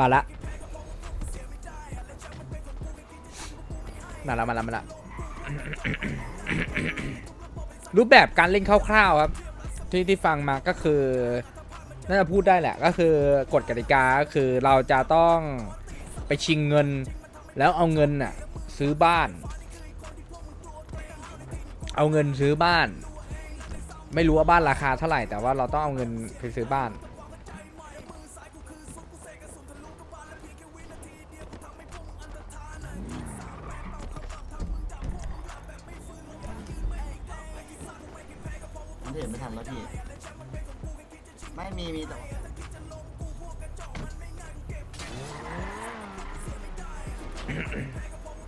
มาละ มาละมาละมาละรูปแบบการเล่นคร่าวๆครับ ที่ที่ฟังมาก็คือน่าจะพูดได้แหละ ก็คือกฎกติกาก็คือเราจะต้องไปชิงเงิน แล้วเอาเงินน่ะซื้อบ้าน เอาเงินซื้อบ้าน ไม่รู้ว่าบ้านราคาเท่าไหร่แต่ว่าเราต้องเอาเงินไปซื้อบ้าน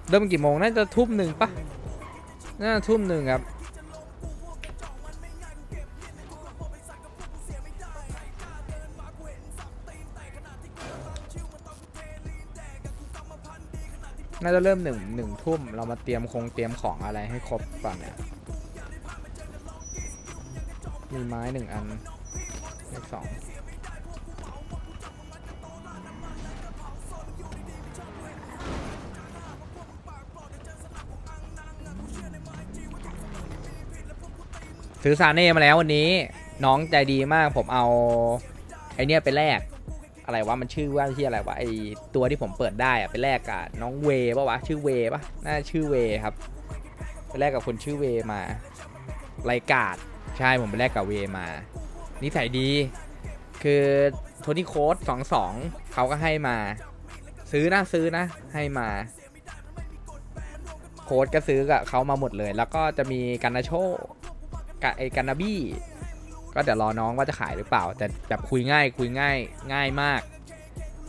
เริ่มกี่โมงน่าจะทุ่มหนึ่งปะน่าทุ่มหนึ่งครับน่าจะเริ่มหนึ่งหนึ่งทุ่มเรามาเตรียมคงเตรียมของอะไรให้ครบก่อนเนี่ยมีไม้หนึ่งอันเลขสอง ซื้อซาเน่มาแล้ววันนี้ น้องใจดีมากผมเอา ไอเนี้ยไปแลกอะไรวะมันชื่อว่าที่อะไรวะไอตัวที่ผมเปิดได้อะไปแลกกับน้องเวปะวะชื่อเวปะน่าจะชื่อเวครับ ไปแลกกับคนชื่อเวมาไรกาดใช่ผมไปแลกกับเวมานิสัยดี คือโทนี่โค้ดสองสองเขาก็ให้มา ซื้อนะซื้อนะ ให้มา โค้ดก็ซื้อกับเขามาหมดเลย แล้วก็จะมีกันนาโช กไอ้กันาบี้ก็เดี๋ยวรอน้องว่าจะขายหรือเปล่า แต่แบบคุยง่าย คุยง่ายง่ายมาก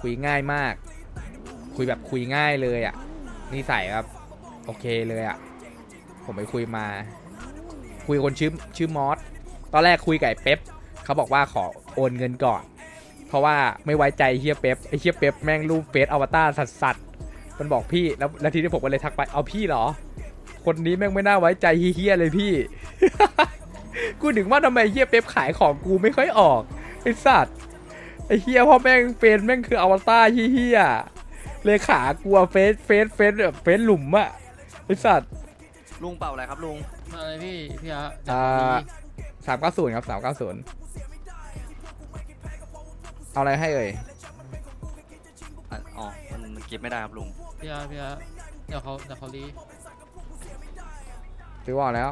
คุยง่ายมาก คุยแบบคุยง่ายเลยอะ่ะนิสัยครับโอเคเลยอะ่ะ ผมไปคุยมา คุยคนชื่อชื่อมอสตอนแรกคุยกับไอ้เป๊ปเขาบอกว่าขอโอนเงินก่อน เพราะว่าไม่ไว้ใจเฮียเป๊ปไอ้เฮียเป๊ปแม่งรูปเฟซอวตารสัสสัสๆมันบอกพี่แล้วแล้วทีนี้ผมก็เลยทักไปเอาพี่เหรอ คนนี้แม่งไม่น่าไว้ใจเฮียเลยพี่ กูถึงว่าทำไมเฮียเป๊ปขายของกูไม่ค่อยออกไอสัตว์ไอเฮียเพราะแม่งเป็นแม่งคืออวตารเฮียๆเลยขากลัวเฟซเฟซเฟซแบบเฟซหลุมอะไอสัตว์ลุงเป่าอะไรครับลุงอะไรพี่พี่ฮะอ่าสามเก้าศูนย์ครับสามเก้าศูนย์เอาอะไรให้เอ่ยอะอ๋อมันมันเก็บไม่ได้ครับลุงพี่ฮะพี่ฮะเดี๋ยวเขาเดี๋ยวเขารีซื้อว่าแล้ว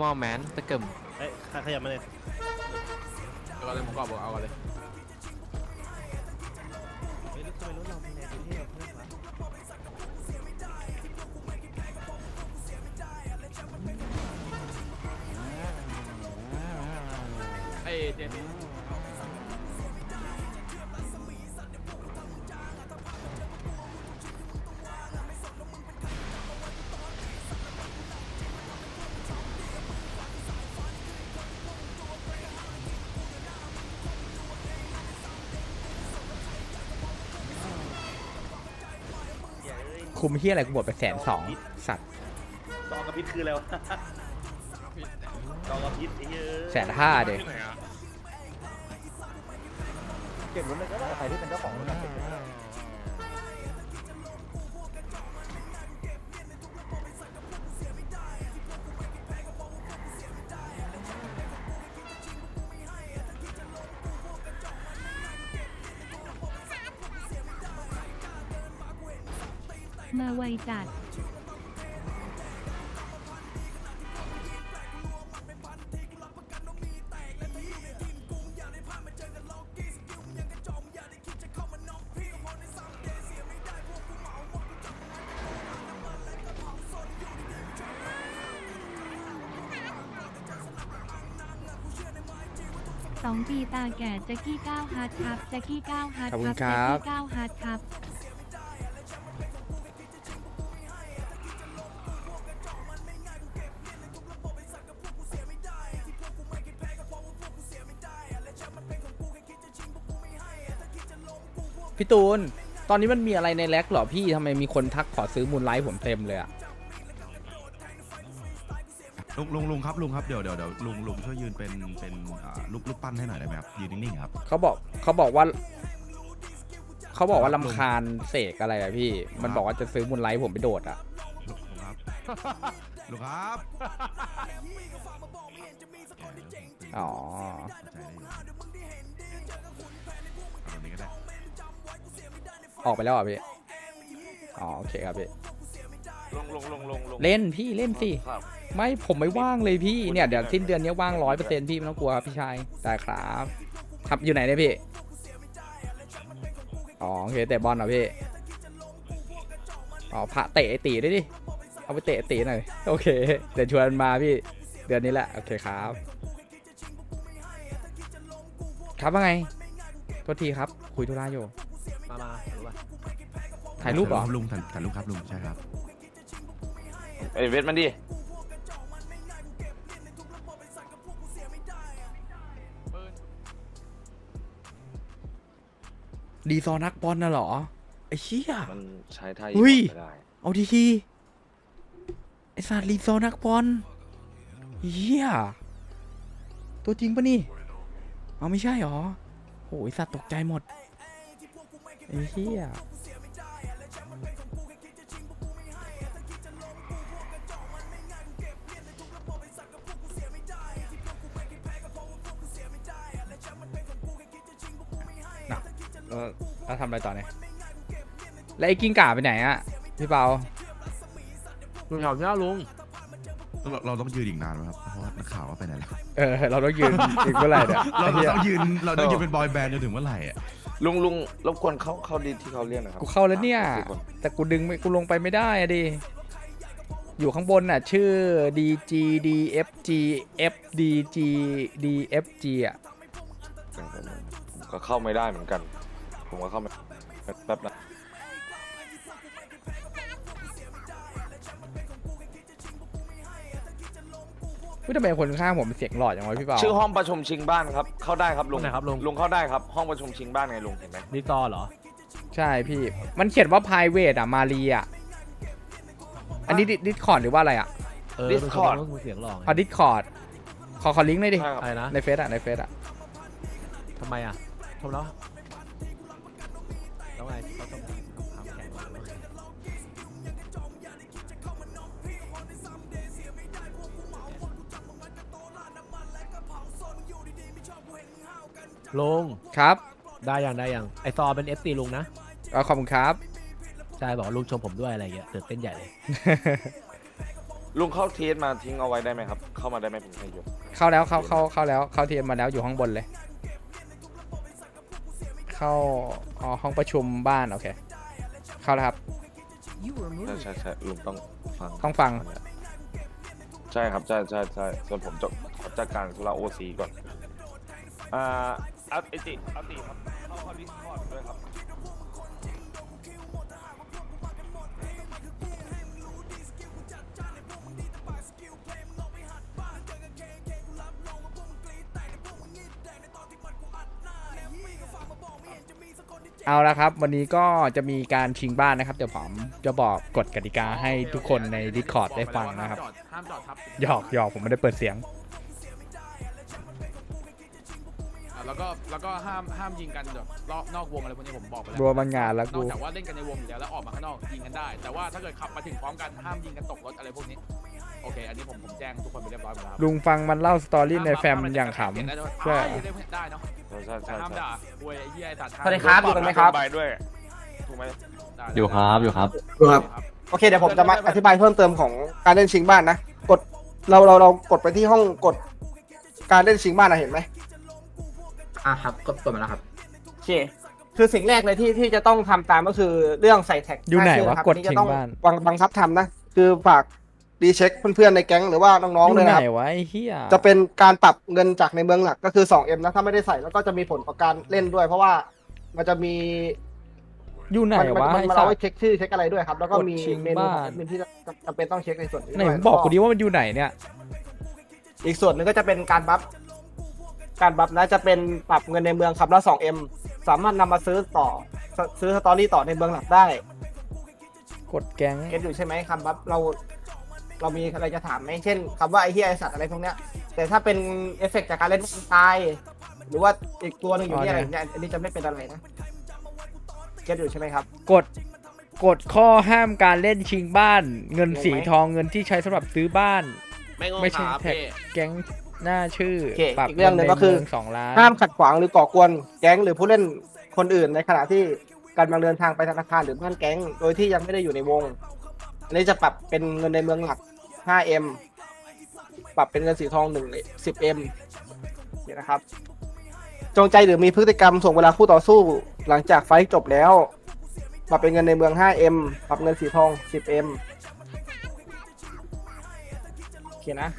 มอลแมนตะเกิมเอ้ยขยับมาเลยเอาเลยผมก็บอกเอาเลยเฮ้ยแล้วทำไมรถเราเป็นแนวเท่ๆเพื่อนวะไอ้เจน คุมเฮียอะไรกูหมดไปแสนสองสัตว์จอกระพิษคืออะไรวะจอกระพิษไอ้เหี้ยแสนห้าเด็เก็บรถเลยก็ได้ใครที่เป็นเจ้าของรถเก็ จัด สองปีตาแก่แจ็กกี้ก้าวฮาร์ดครับแจ็กกี้ก้าวฮาร์ดขอบคุคณรับครัแจ็กบกี้ก้าวฮาร์ดครับ พี่ตูน ตอนนี้มันมีอะไรในแล็กเหรอพี่ทำไมมีคนทักขอซื้อมูลไลท์ผมเต็มเลยอะลุงลุงลุงครับลุงครับเดี๋ยวเดี๋ยวเดี๋ยวลุงลุงช่วยยืนเป็นเป็นอ่าลูกลูกปั้นให้หน่อยได้ไหมครับยืนนิ่งๆครับ เขาบอกเขาบอกว่า เขาบอกว่าลำคาญเสกอะไรอะพี่ มันบอกว่าจะซื้อมูลไลท์ผมไปโดดอะลุงลุงครับลุงครับแกอ๋อเข้าใจได้อยู่เอาตรงนี้ก็ได้ ออกไปแล้วเหรอะพี่อ๋อโอเคครับพี่ลงลงลงลงลงเล่นพี่เล่นสิครับไม่ผมไม่ว่างเลยพี่เนี่ยเดี๋ยวสิ้นเดือนนี้ว่างร้อยเปอร์เซ็นต์พี่ไม่ต้องกลัวครับพี่ชายได้ครับครับอยู่ไหนเนี่ยพี่อ๋อโอเคเตะบอลเหรอพี่อ๋อพระเตะไอตีด้วยดิเอาไปเตะไอ้ตีหน่อยโอเคเดี๋ยวชวนมาพี่เดือนนี้แหละโอเคครับ ครับว่าไงโทษทีครับคุยธุระอยู่มามารู้ป่ะ ถ่ายรูปเหรอ ลุงถ่ายถ่ายรูปครับลุงใช่ครับเอ้ยเวทมันดิ ดีซอนักบอลน่ะเหรอ ไอ้เชี่ย มันใช้ท่าเฮ้ย ไม่ได้เอาดีทีไอสัตว์รีโซนักบอลเฮียตัวจริงปะนี่เอาไม่ใช่หรอโอ้ยสัตว์ตกใจหมดไอ้เฮียำอะไรต่อเนี่ยแล้วไอ้กิ้งก่าไปไหนอะพี่เปาลุงแถวเนี้ยลุงเราเราต้องยืนอีกนานไหมครับ เพราะว่านักข่าวว่าไปไหนแล้วเออเราต้องยืนอีกเมื่อไหร่เนี่ยเราไอ้เหี้ยต้องยืนเราต้องยืนเป็นบอยแบนด์จนถึงเมื่อไหร่อะลุงลุงรบกวนเข้าเข้าดีที่เขาเรียกหนะครับกูเข้าแล้วเนี่ย สี่คนแต่กูดึงไม่กูลงไปไม่ได้อะดิ อยู่ข้างบนน่ะ ชื่อ DG DFG FDG DFG อะ ผมก็เข้าไม่ได้เหมือนกัน ผมก็เข้าไม่ แป๊บนะพี่ทำไมคนข้างผมเสียงหลอดอย่างวะพี่เปาชื่อห้องประชุมชิงบ้านครับ เข้าได้ครับลุงตรงไหนครับลุง ลุงเข้าได้ครับ ห้องประชุมชิงบ้านไงลุงเห็นไหมดีซอเหรอ ใช่พี่ มันเขียนว่า private อะมารีอะอันนี้ดิสคอร์ดหรือว่าอะไรอะเออ Discord เป็นคนที่เสียงหลอกไงอ๋อดิสคอร์ดขอขอลิงก์หน่อยดิ ใช่ครับ อะไรนะในเฟซอะในเฟซอะทำไมอะทำแล้วแล้ว ลุงครับ ได้ยังได้ยังไอซอเป็น FC ลุงนะเอาขอบคุณครับ ใช่บอกว่าลุงชมผมด้วยอะไรเงี้ยตื่นเต้นใหญ่เลยลุงเข้าเทสมาทิ้งเอาไว้ได้ไหมครับ เข้ามาได้ไหมผมให้ยกเข้าแล้วเข้าเข้าเข้าแล้ว เข้าเทียมมาแล้วอยู่ห้องบนเลย เข้าอ๋อห้องประชุมบ้านโอเค เข้าแล้วครับ ใช่ใช่ใช่ลุงต้องฟังต้องฟัง ใช่ครับใช่ใช่ใช่ส่วนผมจะขอจัดการธุระโอซีก่อนอ่า เอาไอติเอาติครับเข้าเข้าดิสคอร์ดด้วยครับเอาละครับ วันนี้ก็จะมีการชิงบ้านนะครับ เดี๋ยวผมจะบอกกฎกติกาให้ทุกคนใน Discord ได้ฟังนะครับห้ามจอดทับ หยอกหยอกผมไม่ได้เปิดเสียง อะแล้วก็แล้วก็ห้ามห้ามยิงกันแบบรอบนอกวงอะไรพวกนี้ผมบอกไปแล้วรัวมันงานแล้วนอกู กจากว่าเล่นกันในวงอยู่แล้วแล้วออกมาข้างนอกยิงกันได้ แต่ว่าถ้าเกิดขับมาถึงพร้อมกันห้ามยิงกันตกรถอะไรพวกนี้โอเค อันนี้ผมผมแจ้งทุกคนไปเรียบร้อยหมดแล้วครับลุงฟังมันเล่าสตอรี่ในแฟมอย่างข เสียงได้ด้วยใช่อ่าได้ได้เนาะใช่ใช่แต่ใช่ห้ามใช่ด่าโวยไอ้เหี้ยไอ้สัตว์สวัสดีครับอยู่กันไหมครับ ใบด้วยถูกไหมด่าอยู่ครับอยู่ครับ ครับ โอเคเดี๋ยวผมจะมาอธิบายเพิ่มเติมของการเล่นชิงบ้านนะ กดเราเราเรากดไปที่ห้องกดการเล่นชิงบ้านนะเห็นไหม อะครับกดกดมาแล้วครับ โอเค คือสิ่งแรกเลยที่ที่จะต้องทำตามก็คือเรื่องใส่แท็กอยู่ไหนาชื่วะครับกดอัชิงจะต้องบ้าน บังบังคับทำนะ คือฝากรีเช็คเพื่อนๆในแก๊งหรือว่าน้องำๆด้วยไหนะนครับ วะไอ้เหี้ยจะเป็นการปรับเงินจากในเมืองหลักก็คือ 2M นะ ถ้าไม่ได้ใส่แล้วก็จะมีผลต่อการเล่นด้วย เพราะว่ามันจะมีอยู่ไหนมัวะมันไอ้มันสัเอาตไว้ว์ เช็คชื่อเช็คอะไรด้วยครับ แล้วก็กดมีชิงเมนูบ้านแอดมินที่จำเป็นต้องเช็คในส่วนนี้ไหนด้วยมึงบอกกูดิแล้วว่ามันอยู่ไหนเนี่ย อีกส่วนหนึ่งก็จะเป็นการบัฟ การบัฟนะจะเป็นปรับเงินในเมืองครับละ 2M สามารถนำมาซื้อต่อสซื้อสตอรี่ต่อในเมืองหลักได้กดแก๊งเก็ตอยู่ใช่ไหมคำบัฟเราเรามีอะไรจะถามไหมเช่นคำว่าไอ้เฮียไอสัตว์อะไรพวกเนี้ย แต่ถ้าเป็นเอฟเฟกต์จากการเล่นตาย หรือว่าอีกตัวหนึ่งอยู่เนี่ยอะไรอย่างเงี้ยอันนี้จะไม่เป็นอะไรนะเก็ตอยู่ใช่ไหมครับ กดกดข้อห้ามการเล่นชิงบ้าน เงินงงไหมสีทองเงินที่ใช้สำหรับซื้อบ้าน ไม่งงไม่ใช่ครับแท็กพี่แก๊ง หน้าชื่อ โอเคปรับอีกเรื่องหนึ่งก็คือเนในเมืสองล้านห้ามขัดขวางหรือก่อกวนแก๊งหรือผู้เล่นคนอื่นในขณะที่กำลังเดินทางไปธนาคารหรือบ้านแก๊ง โดยที่ยังไม่ได้อยู่ในวง อันนี้จะปรับเป็นเงินในเมืองหลัก 5M ปรับเป็นเงินสีทอง1 10M เนี่ยนะครับ จงใจหรือมีพฤติกรรมส่งเวลาคู่ต่อสู้ หลังจากไฟท์จบแล้ว ปรับเป็นเงินในเมือง 5M ปรับเงินสีทอง 10M โอเคนะ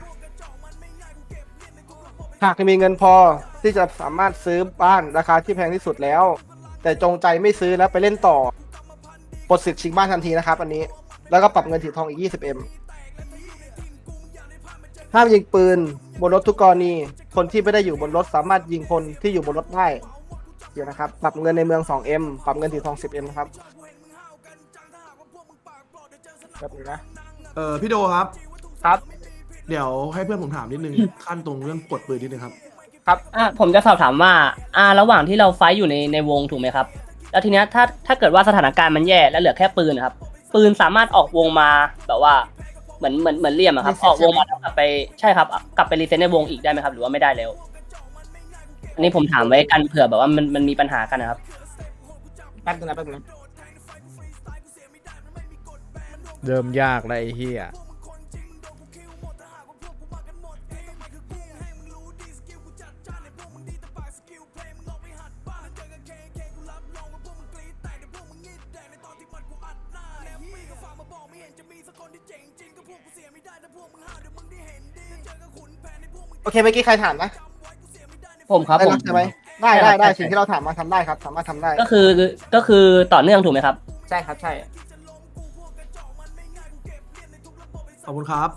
หากมีเงินพอที่จะสามารถซื้อบ้านราคาที่แพงที่สุดแล้ว แต่จงใจไม่ซื้อแล้วไปเล่นต่อปลดสิทธิ์ชิงบ้านทันทีนะครับอันนี้ แล้วก็ปรับเงินสีทองอีก 20m ห้ามยิงปืนบนรถทุกกรณี คนที่ไม่ได้อยู่บนรถสามารถยิงคนที่อยู่บนรถได้เดี๋ยวนะครับ ปรับเงินในเมือง 2m ปรับเงินสีทอง 10m นะครับแบบนี้นะ เออพี่โดครับ ครับ เดี๋ยวให้เพื่อนผมถามนิดนึงขั้นตรงเรื่องกดปืนนิดนึงครับอะผมจะสอบถามว่าอ่าระหว่างที่เราไฟท์อยู่ในในวงถูกไหมครับ แล้วทีเนี้ยถ้าถ้าเกิดว่าสถานการณ์มันแย่แล้วเหลือแค่ปืนนะครับ ปืนสามารถออกวงมาแบบว่าเหมือนเหมือนเหมือนเหลี่ยมอะครับ Reset ออกวงมาใช่ไหมแล้วกลับไปใช่ครับกลับไปรีเซ็ตในวงอีกได้ไหมครับ หรือว่าไม่ได้แล้ว อันนี้ผมถามไว้กันเผื่อแบบว่ามันมันมีปัญหากันนะครับ แป๊บนึงนะแป๊บนึงนะเริ่มยากแล้วไอ้เหี้ย โอเคเมื่อกี้ใครถามนะผมครับได้ผม รับใช่ไหมได้ใช่ได้ครับได้ใช่ สิ่งที่เราถามมาทำได้ครับสามารถทำได้ก็คือก็คือต่อเนื่องถูกไหมครับ ใช่ครับใช่ขอบคุณครับ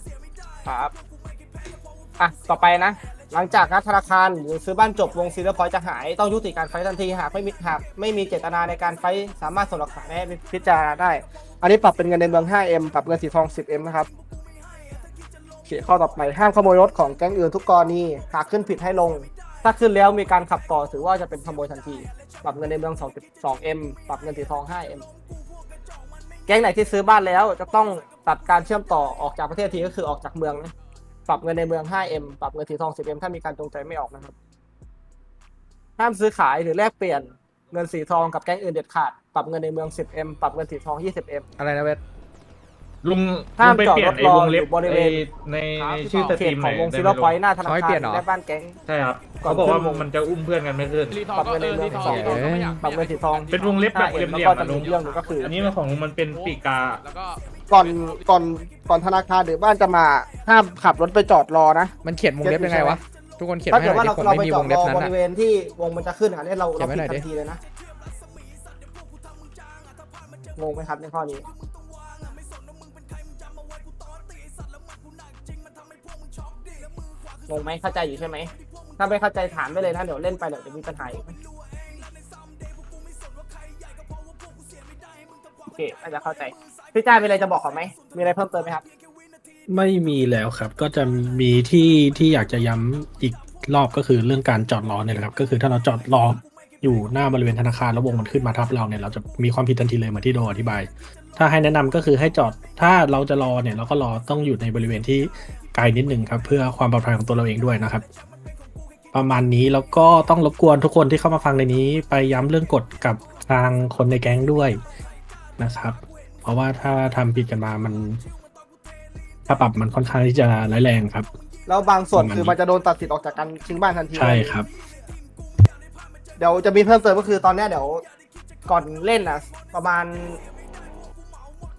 ครับอะต่อไปนะ หลังจากนัดธนาคารหรือซื้อบ้านจบวงซีเรพอยจะหายต้องยุติการไฟท์ทันทีหากไม่มีหากไม่มีเจตนาในการไฟท์สามารถส่งหลักฐานให้พิจารณาได้ อันนี้ปรับเป็นเงินในเมือง 5M ปรับเงินสีทอง 10M นะครับโอเค ข้อต่อไปห้ามขโมยรถของแก๊งอื่นทุกกรณีหากขึ้นผิดให้ลง ถ้าขึ้นแล้วมีการขับต่อถือว่าจะเป็นขโมยทันที ปรับเงินในเมือง2 2M ปรับเงินสีทอง 5M แก๊งไหนที่ซื้อบ้านแล้วจะต้องตัดการเชื่อมต่อออกจากประเทศทีก็คือออกจากเมืองนะปรับเงินในเมือง 5M ปรับเงินสีทอง 10M ถ้ามีการจงใจไม่ออกนะครับ ห้ามซื้อขายหรือแลกเปลี่ยนเงินสีทองกับแก๊งอื่นเด็ดขาด ปรับเงินในเมือง 10M ปรับเงินสีทอง 20M อะไรนะเวท ลุงห้ามลุงไปจอดเปลี่ยรนถไอ้รอวงเล็บอยู่บริเวณ ไอ้ในในชื่อสเขตรีตมของวงไหนซีได้โร่ไหมพอยต์หน้าธนาเขาให้คาเปลี่รยนเหรอและบ้านแก๊ง ใช่ครับก่อนเขาบอกว่าขึ้นวงมันจะอุ้มเพื่อนกันไม่ขึ้น รีทองปรับก็เงินเอในอเมืองรีทองสองรีทองก็ไม่อยากปรับเงินสีทอง เป็นวงเล็บแบบ 5M เหลี่ยมๆแล้วก็อะจะลุมีงเรื่องหนึงก็คืออันนี้มันของมันเป็นปีกา แล้วก็ก่อนก่อนก่อนธนาคารหรือบ้านจะมาห้ามขับรถไปจอดรอนะ มันเขียนวงเล็บยังไงวะ ทุกคนเขียนถ้าให้เกิดหน่ว่าอยเราดิผมเราไม่ไปมีจวอดงรเล็บอนั้นบอะริเวณที่วงมันจะขึ้นอันนี้เราเขียเรานไว้ผิดหน่อยดิทันทีเลยนะงงไหมครับในข้อนี้ งงไหมเข้าใจอยู่ใช่ไหม ถ้าไม่เข้าใจถามได้เลยนะเดี๋ยวเล่นไปเดี๋ยวจะมีปัญหาอีกโอเคน่าจะเข้าใจ พี่จ้ามีอะไรจะบอกเขาไหม มีอะไรเพิ่มเติมไหมครับ ไม่มีแล้วครับ ก็จะมีที่ที่อยากจะย้ำอีกรอบก็คือเรื่องการจอดรอเนี่ยแหละครับ ก็คือถ้าเราจอดรออยู่หน้าบริเวณธนาคารแล้ววงมันขึ้นมาทับเราเนี่ยเราจะมีความผิดทันทีเลยเหมือนที่โดอธิบาย ถ้าให้แนะนำก็คือให้จอดถ้าเราจะรอเนี่ยเราก็รอต้องอยู่ในบริเวณที่ ไกลนิดนึงครับ เพื่อความปลอดภัยของตัวเราเองด้วยนะครับ ประมาณนี้แล้วก็ต้องรบกวนทุกคนที่เข้ามาฟังในนี้ ไปย้ำเรื่องกฎกับทางคนในแก๊งด้วยนะครับ เพราะว่าถ้าทำผิดกันมามันถ้าปรับมันค่อนข้างที่จะร้ายแรงครับ แล้วบางส่วนประมาณคือมันจะโดนตัดสิทธิ์ออกจากการชิงบ้านทันทีใช่ครับ เดี๋ยวจะมีเพิ่มเติมก็คือตอนเนี้ยเดี๋ยวก่อนเล่นอะประมาณ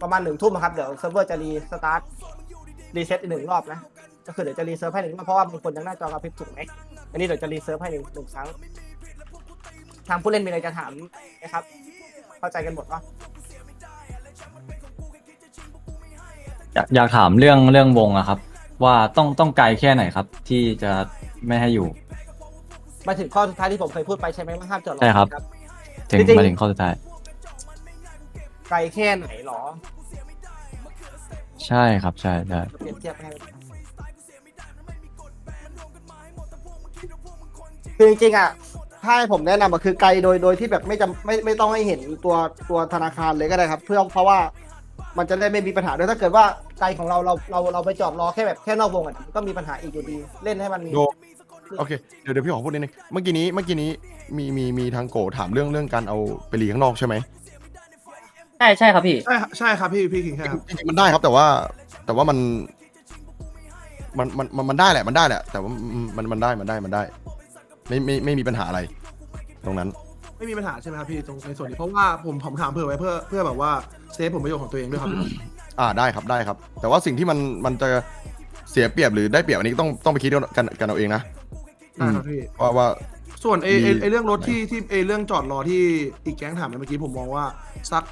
ประมาณหนึ่งทุ่มอะครับ เดี๋ยวเซิร์ฟเวอร์จะรีสตาร์ท รีเซ็ตอีกหนึ่งรอบนะ ก็คือเดี๋ยวจะรีเซิร์ฟให้หนึ่งรอบเพราะว่าบางคนยังหน้าจอกระพริบถูกไหมอันนี้เดี๋ยวจะรีเซิร์ฟให้หนึ่งหนึ่งครั้ง ทางผู้เล่นมีอะไรจะถามไหมครับ เข้าใจกันหมดปะอยากอยากถามเรื่องเรื่องวงอะครับ ว่าต้องต้องไกลแค่ไหนครับ ที่จะไม่ให้อยู่มาถึงข้อสุดท้ายที่ผมเคยพูดไปใช่ไหมว่าห้ามจอดรอใช่ครับ ถึงจริงๆ มาถึงข้อสุดท้าย ไกลแค่ไหนหรอ ใช่ครับใช่ใช่ เปรียบเทียบให้คือจริงๆอะถ้าให้ผมแนะนำก็คือไกลโดยโดยที่แบบไม่จำไม่ไม่ต้องให้เห็นตัวตัวธนาคารเลยก็ได้ครับ เพื่อเพราะว่ามันจะได้ไม่มีปัญหาด้วยถ้าเกิดว่าไกลของเราเราเราเราไปจอดรอแค่แบบแค่นอกวงอะมันก็มีปัญหาอีกอยู่ดี เล่นให้มันโดโอเค เดี๋ยวเดี๋ยวพี่ขอพูดนิดนึงเมื่อกี้นี้เมื่อกี้นี้มีมีมีทางโกถามเรื่องเรื่องการเอาไปรีข้างนอกใช่ไหมใช่ใช่ครับพี่ ใช่ใช่ครับพี่พี่คิงใช่ครับจริงๆมันได้ครับแต่ว่าแต่ว่ามันมันมันมันมันได้แหละมันได้แหละ แต่ว่ามันมันได้มันได้มันได้ ไม่ไม่ไม่มีปัญหาอะไร ตรงนั้น ไม่มีปัญหาใช่ไหมครับพี่ตรงในส่วนนี้เพราะว่าผมผมถามเผื่อไว้เพื่อเพื่อแบบว่าเซฟผลประโยชน์ของตัวเองด้วยครับอ่าได้ครับได้ครับ แต่ว่าสิ่งที่มันมันจะเสียเปรียบหรือได้เปรียบอันนี้ต้องต้องไปคิดกันกันเอาเองนะได้ครับพี่ว่าว่า ส่วนเอเอมีเอเรื่องรถที่ที่เอเรื่องจอดรอที่อีกแก๊งถามไปเมื่อกี้ผมมองว่าสัก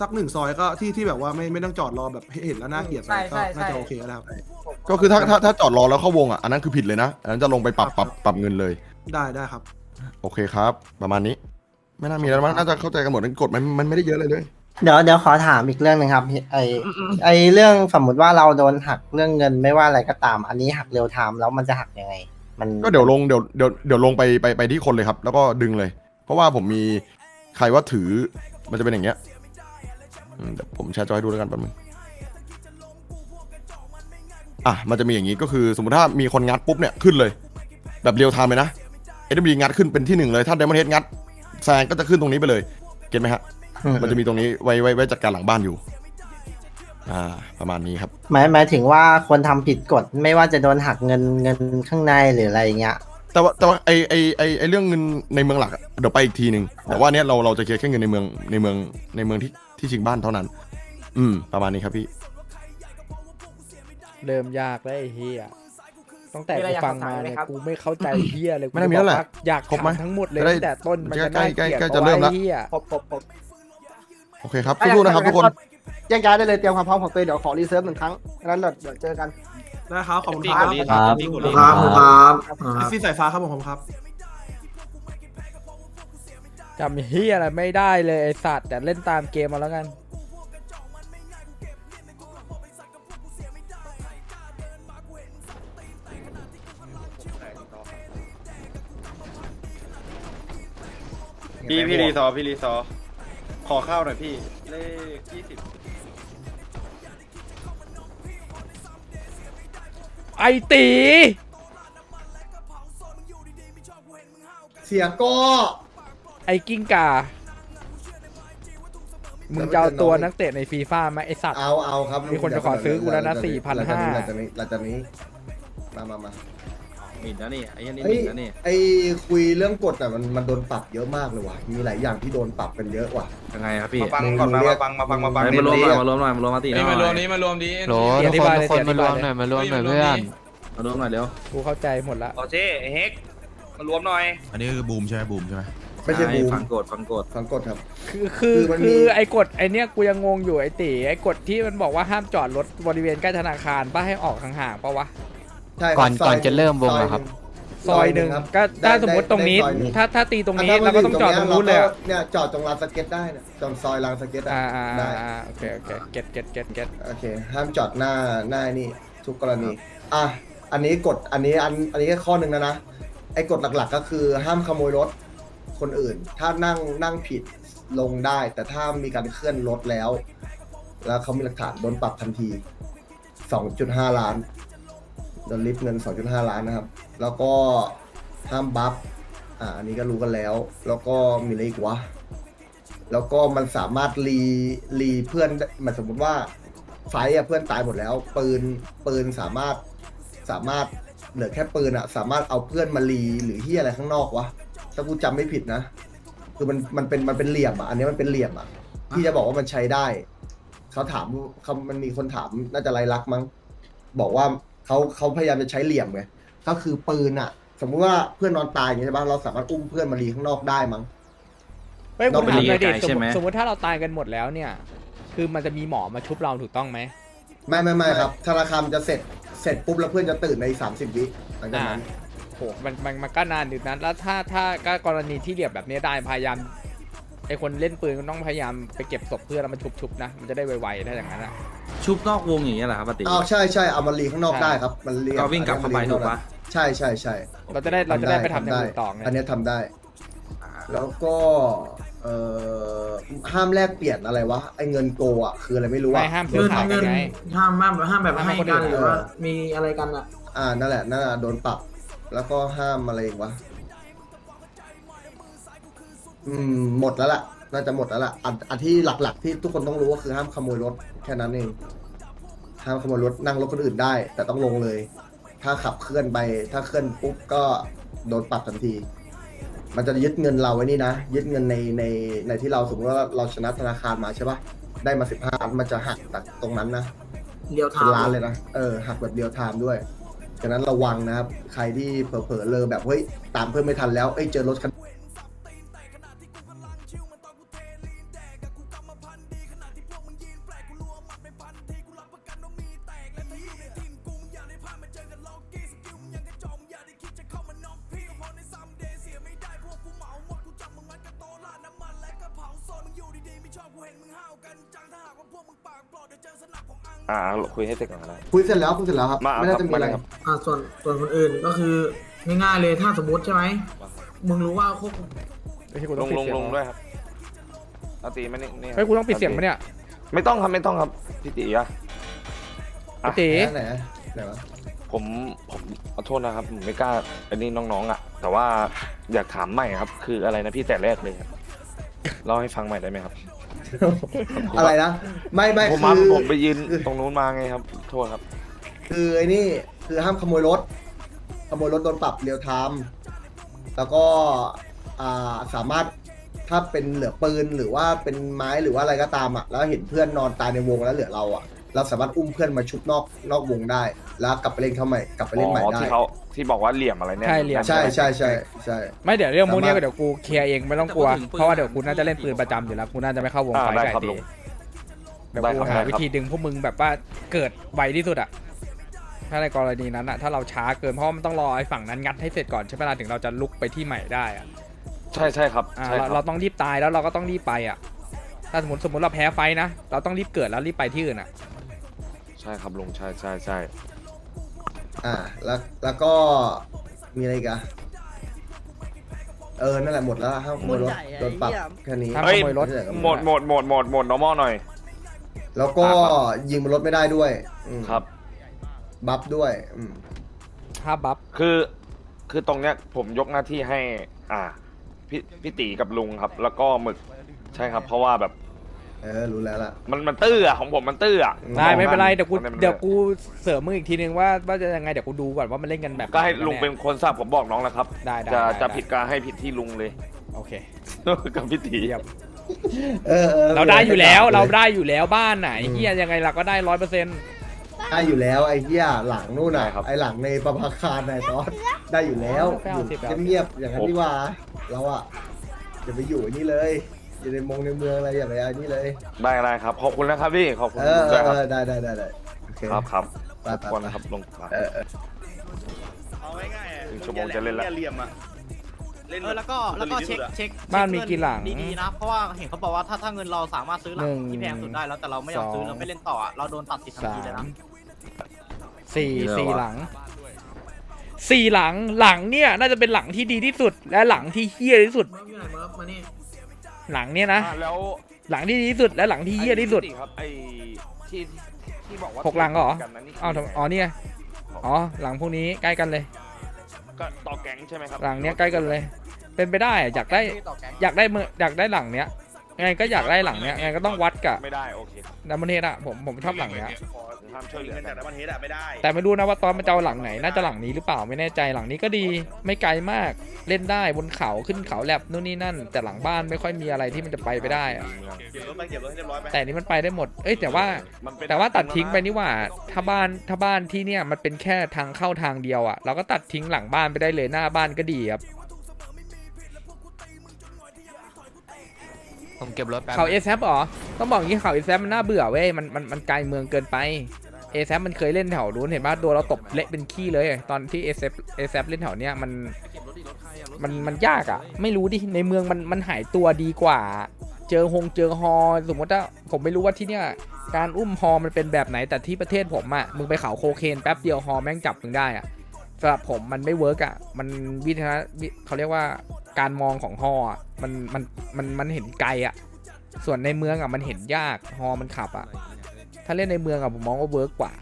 สักหนึ่งซอยก็ที่ที่แบบว่าไม่ไม่ต้องจอดรอแบบให้เห็นแล้วน่าเกลียดใช่ก็ใช่ น่าใช่จะโอเคแล้วครับ ก็คือถ้าถ้าถ้าจอดรอแล้วเข้าวงอะอันนั้นคือผิดเลยนะอันนั้นจะลงไปปรับปรับปรับเงินเลย ได้ได้ครับ โอเคครับ ประมาณนี้ ไม่น่ามีแล้วมั้งน่าจะเข้าใจกันหมดกฎมันมันไม่ได้เยอะเลยเลย เดี๋ยวเดี๋ยวขอถามอีกเรื่องหนึ่งครับไอไอเรื่องสมมติว่าเราโดนหักเรื่องเงินไม่ว่าอะไรก็ตาม อันนี้หักเร็วไทม์แล้วมันจะหักยังไง มันก็เดี๋ยวลงเดี๋ยวเดี๋ยวเดี๋ยวลงไปไปไปที่คนเลยครับ แล้วก็ดึงเลย เพราะว่าผมมีใครว่าถือมันจะเป็นอย่างเงี้ยอืมเดี๋ยวผมแชร์จอให้ดูแล้วกันแป๊บนึงอะมันจะมีอย่างงี้ก็คือสมมติถ้ามีคนงัดปุ๊บเนี่ยขึ้นเลย แบบเรียวไทม์เลยนะเอ็ดบีงัดขึ้นเป็นที่หนึ่งเลย ถ้าไดมอนเฮดงัดแซงก็จะขึ้นตรงนี้ไปเลย เก็ตไหมฮะ มันจะมีตรงนี้ไว้ไว้ไว้จัดการหลังบ้านอยู่ อ่า ประมาณนี้ครับ หมายหมายถึงว่าคนทำผิดกฎไม่ว่าจะโดนหักเงินเงินข้างในหรืออะไรเงี้ย แต่ว่าแต่ว่าไอไอไอไอเรื่องเงินในเมืองหลักอะเดี๋ยวไปอีกทีหนึ่งแต่ว่าเนี้ยเราเราจะเคลียร์แค่เงินในเมืองในเมืองในเมืองที่ที่ชิงบ้านเท่านั้น อืม ประมาณนี้ครับพี่ เริ่มยากแล้วไอ้เฮียตั้งแต่มีอะไรกูอยากฟังสอบถามมาไหมเนี่ยครับ กูไม่เข้าใจเฮียเลยกูไม่ได้มีแล้วแหละบอกาอยากครบไหมถามทั้งหมดเลยจะได้ตั้งแต่ต้นมันจะใกล้น่าใกล้เกลียดใกล้จะพาเริ่มแล้วไอ้เฮียครบครบครบ โอเคครับสู้ๆนะครับทุกคน แยกย้ายได้เลยเตรียมความพร้อมของตัวเองเดี๋ยวขอรีเซิร์ฟหนึ่งครั้งแล้วเดี๋ยวเจอกันได้ครับขอบคุณตีคกรับดลีครับตีกดลีครับครับซีสายฟ้าครับผมขอบคุณครับ จำเฮียอะไรไม่ได้เลยไอสัตว์แต่เล่นตามเกมมาแล้วกัน พี่พี่รีซอพี่รีซอข อข้าวหน่อยพี่ เลขยี่สิบไอตีเสียก็ไอกิ้งกา มึงจะเอาตัวนักเตะในฟีฟ่าไหมไอสัตว์ เอาเอาครับมีคนจะขอซื้อกูแล้วนะ4,500 หลังจากนี้หลังจากนี้มามามา หมิ่นนะนี่ไอ้ยันนี่เฮ้ยหมิ่นนะนี่ไอคุยเรื่องกฎอะมันมันโดนปรับเยอะมากเลยว่ะ มีหลายอย่างที่โดนปรับกันเยอะว่ะ ยังไงครับพี่ฟังก่อนมามาฟังมาฟังมาฟังมารวมหน่อยมารวมหน่อยมารวมมาตีหน่อยมารวมนี้มารวมนี้โหลทุกคนทุกคนมารวมหน่อยมารวมหน่อยเพื่อนมารวมหน่อยเร็วกูเข้าใจหมดละโอเจ้เฮกมารวมหน่อยอันนี้คือบูมใช่ไหมบูมใช่ไหมไม่ใช่บูมฟังกดฟังกดฟังกฎครับ คือคือคือมันมีคือไอ้กฎไอ้เนี้ยกูยังงงอยู่ไอ้ตีไอ้กฎที่มันบอกว่าห้ามจอดรถบริเวณใกล้ธนาคารป้าให้ออกห่างๆปะวะ ใช่ครับก่อนซยก่อนจะเริ่มวงอะครับ ซอยหนึ่งครับก็ได้ถ้าสมมติตรงนี้ ได้ซอยหงถ้าถ้าตีตรงนี้ถ้าเราก็ต้องจอดตรงนู้นเลยราอะก็เนี่ยจอดตรงลานสเก็ตได้เนี่ยจอดซอยลานสเก็ตอ่าอะอ่าได้อ่าโอเคโอเคเก็ตเก็ตเก็ตเก็ตโอเคห้ามจอดหน้าหน้านี่ทุกกรณีอะอันนี้กฎอันนี้อันอันนี้แค่ข้อหนึ่งนะนะไอ้กฎหลักๆก็คือห้ามขโมยรถคนอื่น ถ้านั่งนั่งผิดลงได้ แต่ถ้ามีการเคลื่อนรถแล้ว แล้วเขามีหลักฐานโดนปรับทันที 2.5 ล้าน โดนลิฟต์เงิน 2.5 ล้านนะครับ แล้วก็ห้ามบัฟอ่าอันนี้ก็รู้กันแล้ว แล้วก็มีอะไรอีกวะ แล้วก็มันสามารถรีรีเพื่อนหมายสมมติว่าไฟท์อะเพื่อนตายหมดแล้ว ปืนปืนสามารถสามารถเหลือแค่ปืนอะสามารถเอาเพื่อนมารีหรือที่อะไรข้างนอกวะถ้ากูจำไม่ผิดนะ คือมันมันเป็นมันเป็นเหลี่ยมอะอันนี้มันเป็นเหลี่ยมอะที่จะบอกว่ามันใช้ได้เขาถามเขามันมีคนถามน่าจะไรลักมั้งบอกว่า เขาเขาพยายามจะใช้เหลี่ยมไงก็คือปืนอะสมมุติว่าเพื่อนนอนตายอย่างนี้ใช่ปะเราสามารถอุ้มเพื่อนมารีข้างนอกได้มั้ง เฮ้ยน้กูองเป็นถามหน่อยดิลีกไกลสใช่มมไหมติสมมติถ้าเราตายกันหมดแล้วเนี่ย คือมันจะมีหมอมาชุบเราถูกต้องไหม ไม่ไม่ไม่ครับธนาคารมันจะเสร็จเสร็จปุ๊บแล้วเพื่อนจะตื่นใน 30 วิหลังจากอ่านั้น โหมันมันมันก็นานอยู่นั้น แล้วถ้าถ้าก็กรณีที่เหลียบแบบนี้ได้พยายามไอคนเล่นปืนก็ต้องพยายามไปเก็บศพเพื่อนแล้วมาชุบๆนะ มันจะได้ไวๆถ้าอย่างนั้นอะ ชุบนอกวงอย่างเงี้ยเหรอครับปฏิอ้าวใช่ใช่เอามารีข้างนอกใช่ได้ครับ มันเรียก็วิ่งกลับเข้าไปถูกปะใช่ใช่ใช่เราจะได้เราจะได้ไปทำอย่างอื่นต่อไงอันเนี้ยทำได้ แล้วก็เอ่อห้ามแลกเปลี่ยนอะไรวะไอ้เงินโกอะคืออะไรไม่รู้ไม่อะห้ามซื้อขายกันไง ห้ามห้ามห้ามแบบห้ามให้กันหรือว่ามีอะไรกันอะ อ่านั่นแหละนั่นแหละโดนปรับ แล้วก็ห้ามอะไรอีกวะ อืม หมดแล้วล่ะ น่าจะหมดแล้วล่ะอันอันที่หลักๆ ที่ทุกคนต้องรู้ก็คือห้ามขโมยรถแค่นั้นเอง ห้ามขโมยรถนั่งรถคนอื่นได้ แต่ต้องลงเลย ถ้าขับเคลื่อนไป ถ้าเคลื่อนปุ๊บก็โดนปรับทันที มันจะยึดเงินเราไว้นี่นะ ยึดเงินในในในที่เราสมมติว่าเราชนะธนาคารมาใช่ปะได้มาสิบห้าล้านมันจะหักจากตรงนั้นนะเดียวเป็นล้านเลยนะ เออหักแบบเดียวไทม์ด้วยฉะนั้นระวังนะครับ ใครที่เผลอๆเลอแบบเฮ้ยตามเพื่อนไม่ทันแล้ว เอ้ยเจอรถคัน อ่าคุยให้เสร็จก่อนก็ได้ คุยเสร็จแล้วคุยเสร็จแล้วครับมาไม่น่าจะมีอะไรครับ อ่าส่วนส่วนคนอื่นก็คือง่ายๆเลยถ้าสมมติใช่ไหมมึงรู้ว่าควบไม่ใช่กูลต้องงปิดลงเสียงลงเหรอด้วยครับอาตีไม่นี่นี่เฮ้ยกูต้องปิดเสียงปะเนี่ยไม่ต้องครับไม่ต้องครับพี่ตีอะพี่ตีไหนไหนวะผมผมขอโทษนะครับผมไม่กล้าอันนี้น้องๆอะ แต่ว่าอยากถามใหม่ครับ คืออะไรนะพี่แต่แรกเลยครับเล่าให้ฟังใหม่ได้ไหมครับ อะไรนะ ไม่ไม่ผมคืมาอผมไปยืนตรงนู้นมาไงครับ โทษครับ คือไอ้นี่คือห้ามขโมยรถ ขโมยรถโดนปรับเรียวไทม์แล้วก็อ่าสามารถถ้าเป็นเหลือปืนหรือว่าเป็นไม้หรือว่าอะไรก็ตามอะแล้วเห็นเพื่อนนอนตายในวงแล้วเหลือเราอะ เราสามารถอุ้มเพื่อนมาชุบนอกนอกวงได้ แล้วกลับไปเล่นเข้าใหม่กลับไปอ๋เล่นใหม่อได้ที่เขาที่บอกว่าเหลี่ยมอะไรเนี่ยใช่เหลี่ยม ใช่ใช่ใช่ใช่ ไม่เดี๋ยวเรื่องพวกนี้สามารถก็เดี๋ยวกูเคลียร์เองไม่ต้องกลัวเพราะว่าเดี๋ยวกูน่าจะเล่นปืนประจำอยู่แล้วกูน่าจะไม่เข้าวงอ่าไฟได้ไก่ครับตีลุงเดี๋ยวได้กูครับหาได้ครับ วิธีดึงพวกมึงแบบว่าเกิดไวที่สุดอะถ้าในกรณีนั้นอะถ้าเราช้าเกินเพราะว่ามันต้องรอไอ้ฝั่งนั้นงัดให้เสร็จก่อนใช่ไหมล่ะถึงเราจะลุกไปที่ใหม่ได้อะ ใช่ใช่ครับอ่าใช่เราคเรารับต้องรีบตายแล้วเราก็ต้องรีบไปอะถ้าสมมติสมมติเราแพ้ไฟนะ เราต้องรีบเกิดแล้วรีบไปที่อื่นอะ ใช่ครับลุงใช่ใช่ใช่อ่าแล้วแล้วก็มีอะไรอีกอะเออนั่นแหละหมดแล้วห้ามขโมยรถโดนปรับแค่นี้ห้ามเฮ้ยขโมยรถหมดหมดหมดหมดหมด normal หน่อย แล้วก็ยิงบนรถไม่ได้ด้วยอืมครับ บัฟด้วยอืมภาพบัฟคือคือตรงเนี้ยผมยกหน้าที่ให้ อ่าพี่พี่ตีกับลุงครับ แล้วก็หมึกใช่ครับ เพราะว่าแบบ เออรู้แล้วล่ะ มันมันตื้ออะของผมมันตื้ออะ ได้ไม่เป็นไรเดี๋ยวกูมันเดี๋ยวกูเสริมมึงอีกทีนึงว่าว่าจะยังไงเดี๋ยวกูดูก่อนว่ามันเล่นกันแบบก็ให้ไนลุงแเป็นคนทราบผมบอกน้องแล้วครับ ได้ได้จะได้ จะได้ผิดก็ให้ผิดที่ลุงเลย โอเคกับพี่ตีเยี่ยมเออออเราได้อยู่แล้วเราได้อยู่แล้วบ้านไหนเฮียยังไงเราก็ได้ร้อยเปอร์เซ็นต์ได้อยู่แล้วไอ้เหี้ยหลังนู่นน่ะไอ้หลังในประภาคารนายตอนได้อยู่แล้วอยู่เงียบๆอย่างนั้นดีกว่าเราอะอย่าไปอยู่ไอ้นี่เลย อยู่ในมงในเมืองอะไรอย่าไปไอ้นี่เลย ได้ได้ครับ ขอบคุณนะครับพี่ ขอบคุณเออเอด้วอยคเอรับ อได้ได้ได้ได้โอเค ครับครับไปรบไปกวนนะครับลุงครับ เออเออเอาง่ายๆถึงชั่วโมงจะเล่นละเหลี่ยมอะเล่นเออแล้วก็แล้วก็เช็คเช็คบ้านมีกี่หลังดีๆนะเพราะว่าเห็นเขาบอกว่าถ้าถ้าเงินเราสามารถซื้อหลังหนึ่งที่แพงสุดได้แล้วแต่เราไม่ยอมซื้อสอง เราไม่เล่นต่ออะเราโดนตัดสิทธิ์ทันสาทีเลยมนะสี่สี่หลังสี่หลังหลังเนี่ย น่าจะเป็นหลังที่ดีที่สุด และหลังที่เฮี้ยที่สุดเมิร์ฟอยู่ไหนเมิร์ฟมานี่ หลังเนี่ยนะ อ่าแล้วหลังที่ดีที่สุดและหลังที่เฮี้ยที่สุด ไอ้ครับไอ้ที่ที่บอกว่าหกหลังเหรอกันนั้นนี่อ้าวทำอ๋อเนี่ยอ๋อหลังพวกนี้ใกล้กันเลย ก็ต่อแก๊งใช่ไหมครับหลังเนี้ยใกล้กันเลย เป็นไปได้อะอยากได้อยากได้เมื่ออยากได้หลังเนี้ยยังไงก็อยากได้หลังเนี้ยยังไงก็ต้องวัดกับไม่ได้โอเคครับดัมเบิลเฮดอะผมผมชอบหลังเนี้ยขอ ห้ามช่วยเหลือเงินกัจากนดับเบิลเฮดอะไม่ได้แต่ไม่รู้นะว่าตอนมันจะเอาหลังไหน น่าจะหลังนี้หรือเปล่าไม่แน่ใจหลังนี้ก็ดีไม่ไกลมากเล่นได้บนเขาขึ้นเขาแลบนู่นนี่นั่น แต่หลังบ้านไม่ค่อยมีอะไรที่มันจะไปไปได้อะเก็บรถไปเก็บรถให้เรียบร้อยไปแต่อันนี้มันไปได้หมด เอ้ยแต่ว่า มันเป็นแต่ว่าตัดทิ้งไปนี่หว่า ถ้าบ้านถ้าบ้านที่เนี่ยมันเป็นแค่ทางเข้าทางเดียวอะเราก็ตัดทิ้งหลังบ้านไปได้เลยหน้าบ้านก็ดีครับ ผมเก็บรถแป๊บเขาเอซเหรอ ต้องบอกอย่างนี้เขาเอซมันน่าเบื่อเว้ย มันมันมันไกลเมืองเกินไปเอซมันเคยเล่นแถวนู้นเห็นป่ะโดนเราตบเละเป็นขี้เลย ตอนที่เอซเอซเล่นแถวเนี้ยมันมันมันยากอะ ไม่รู้ดิ ในเมืองมันมันหายตัวดีกว่า เจอฮงเจอฮอ สมมติว่าผมไม่รู้ว่าที่เนี้ยการอุ้มฮอมันเป็นแบบไหนแต่ที่ประเทศผมอะมึงไปเขาโคเคนแป๊บเดียวฮอแม่งจับมึงได้อะ สำหรับผมมันไม่เวิร์กอะ มันวิทยาวิเขาเรียกว่าการมองของฮออะมันมันมันมันเห็นไกลอะ ส่วนในเมืองอะมันเห็นยากฮอมันขับอะ ถ้าเล่นในเมืองอะผมมองว่าเวิร์กกว่า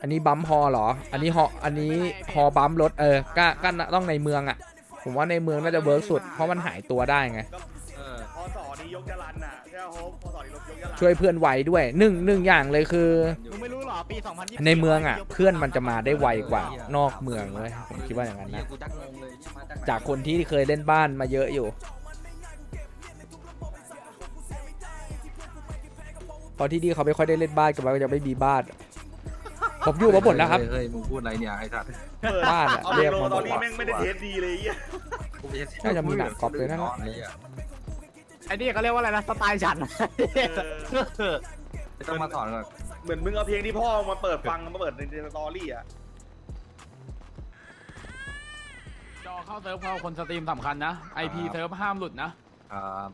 อันนี้บัมป์ฮอเหรอ อันนี้ฮออันนี้ฮอบัมป์รถเออก็ก็ต้องในเมืองอะ ผมว่าในเมืองน่าจะเวิร์กสุดเพราะมันหายตัวได้ไงพอสอนี้ยกจรันน่ะ ช่วยเพื่อนไวด้วยหนึ่งหนึ่งอย่างเลยคือ มึงไม่รู้เหรอปี2024ในเมืองอะ เพื่อนมันจะมาได้ไวกว่านอกเมืองเลยผมคิดว่าอย่างนั้นนะจากคนที่เคยเล่นบ้านมาเยอะอยู่พอที่ดีเขาไม่ค่อยได้เล่นบ้านกันไปก็จะไม่มีบ้านผมอยู่มาหมดแล้วครับเฮ้ยมึงพูดอะไรเนี่ยไอ้สัตว์บ้านอะเอาเรียกโลมาหมตอดนนี้แม่งไม่ได้เทสดีเลยไอ้เหี้ยน่าจะมีหนังกรอบด้วยนะ ไอ้ นี่เขาเรียกว่าอะไรนะสไตล์ฉันต้องมาสอนก่อนเหมือนมึงเอาเพลงที่พ่อมาเปิดฟังมาเปิดในสตอรี่อะจอเข้าเซิร์ฟเข้าคนสตรีมสำคัญนะ IP เซิร์ฟห้ามหลุดนะ ครับ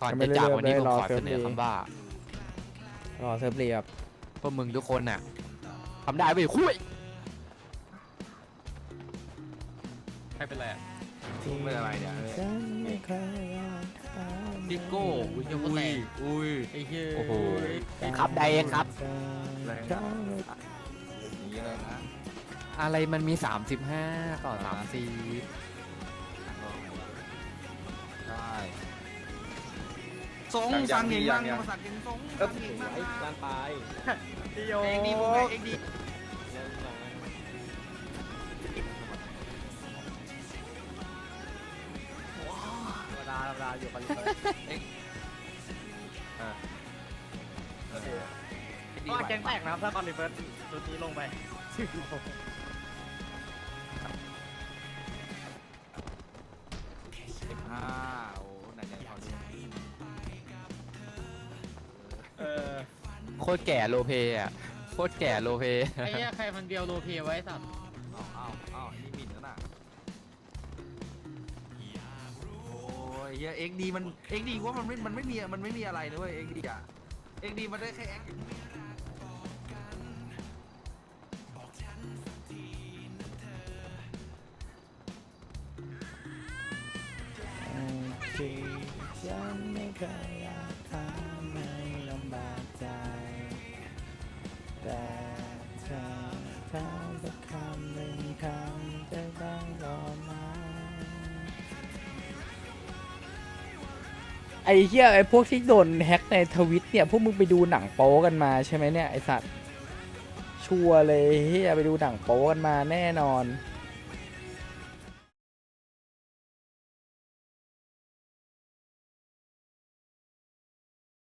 ก่อนจะจากวันนี้ผมขอเสนอคำว่า รอเซิร์ฟเรียบพวกมึงทุกคนน่ะทำได้ไปคุยไม่เป็นไรอะ ไม่อะไรเนี่ยดิโก้อุ้ยอุ้ยอุ้ยไอ้เหี้ยโอ้โห ครับใดครับอะไรมันมี 35 ต่อ34 สงสั่งเห็นยังยังเออการไปเองดีมึงไงเองดีธรรมดาธรรมดาอยู่กันเลยก็แกงแตกนะครับถ้าตอนรีเฟิร์สตัวนี้ลงไป คตรแก่โลเพอะโคตรแก่โลเพไอ้เหี้ยใครมันเบียวโลเพไว้สัตว์อ้าวอ้าวอ้าวนี่หมิ่นแล้วน่ะโอ้ยเฮียเอ็กดีมันเอ็กดีว่ามันไม่มันไม่มีมันไม่มีอะไรนะเว้ยเอ็กดีอะเอ็กดีมันได้แค่แอคฉันไม่เคย เหี้ยไอ้พวกที่โดนแฮ็กในทวิตเนี่ยพวกมึงไปดูหนังโป๊กันมาใช่ไหมเนี่ยไอ้สัตว์ชัวร์เลยเฮียไปดูหนังโป๊กันมาแน่นอน